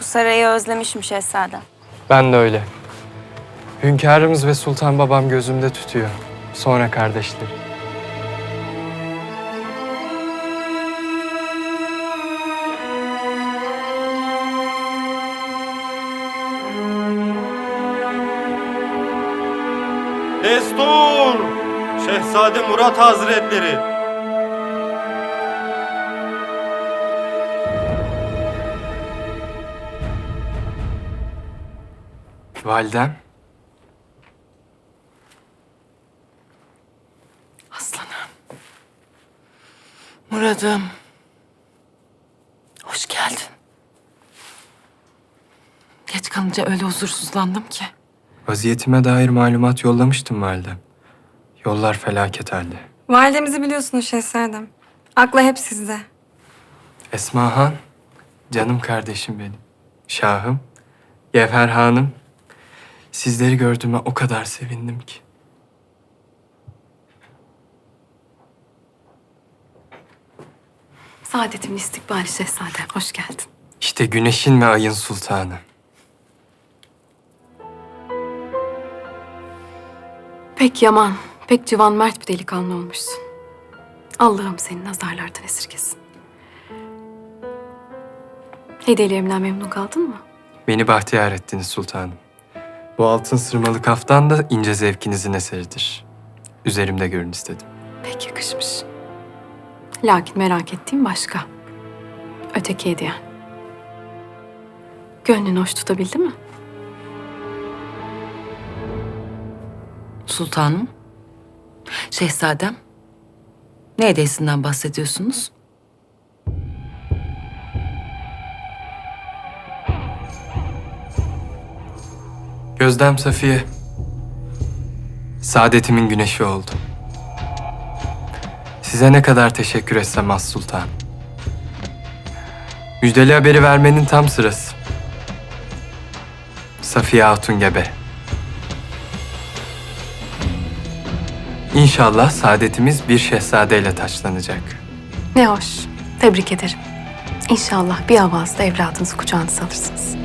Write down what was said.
Sarayı özlemişim şehzadem. Ben de öyle. Hünkârımız ve sultan babam gözümde tutuyor. Sonra kardeşleri. Destur! Şehzade Murat Hazretleri. Validem. Aslanım. Murat'ım. Hoş geldin. Geç kalınca öyle huzursuzlandım ki. Vaziyetime dair malumat yollamıştım validem. Yollar felaket halde. Validemizi biliyorsunuz şehzadem. Akla hep sizde. Esma Han, canım kardeşim benim. Şahım, Gevher Hanım. Sizleri gördüğüme o kadar sevindim ki. Saadetimin istikbali şehzade. Hoş geldin. İşte güneşin ve ayın sultanı. Pek yaman, pek civan mert bir delikanlı olmuşsun. Allah'ım seni nazarlardan esirgesin. Hediyelerimden memnun kaldın mı? Beni bahtiyar ettiniz sultanım. Bu altın sırmalı kaftan da ince zevkinizin eseridir. Üzerimde görün istedim. Pek yakışmış. Lakin merak ettiğim başka. Öteki hediyen. Gönlünü hoş tutabildi mi? Sultanım, şehzadem, ne hediyesinden bahsediyorsunuz? Gözdem Safiye, saadetimin güneşi oldu. Size ne kadar teşekkür etsem az sultan. Müjdeli haberi vermenin tam sırası. Safiye Hatun gebe. İnşallah saadetimiz bir şehzadeyle taçlanacak. Ne hoş. Tebrik ederim. İnşallah bir avazda evladınızı kucağınıza alırsınız.